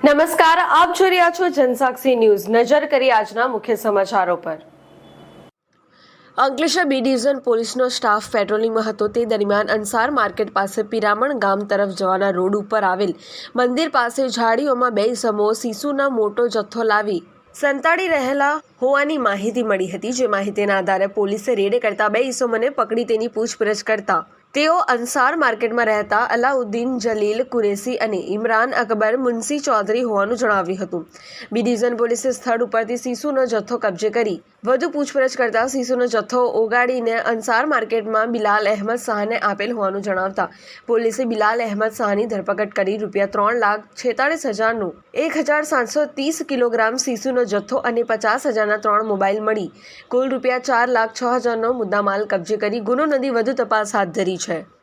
નમસ્કાર, આપ જોઈ રહ્યા છો જનસાક્ષી ન્યૂઝ. નજર કરી આજના મુખ્ય સમાચારો પર. અંકલેશ્વર બી ડિવિઝન પોલીસનો સ્ટાફ પેટ્રોલિંગમાં હતો. તે દરમિયાન અંસાર માર્કેટ પાસે પિરામણ ગામ તરફ જવાના રોડ ઉપર આવેલ મંદિર પાસે ઝાડીઓમાં બે સમૂહ શિશુના મોટો જથ્થો લાવી સંતાડી રહેલા હોવાની માહિતી મળી હતી. જે માહિતીના આધારે પોલીસે રેડ કરતા બે ઈસમોને પકડી તેની પૂછપરછ કરતા તેઓ અંસાર માર્કેટમાં રહેતા અલાઉદ્દીન જલીલ કુરેશી અને ઇમરાન અકબર મુનસી ચૌધરી હોવાનું જણાવ્યું હતું. બી ડિવિઝન પોલીસે સ્થળ ઉપરથી શિશુનો જથ્થો કબજે કરી વધુ પૂછપરછ કરતા શિશુનો જથ્થો ઓગાડીને અંસાર માર્કેટમાં બિલાલ અહેમદ શાહને આપેલ હોવાનું જણાવતા પોલીસે બિલાલ અહેમદ શાહની ધરપકડ કરી રૂપિયા ત્રણ લાખ છેતાળીસ હજારનું એક હજાર સાતસો ત્રીસ કિલોગ્રામ શિશુનો જથ્થો અને પચાસ હજારના ત્રણ મોબાઈલ મળી. કુલ રૂપિયા ચાર લાખ છ હજારનો મુદ્દામાલ કબજે કરી ગુનો નદી વધુ તપાસ હાથ ધરી છે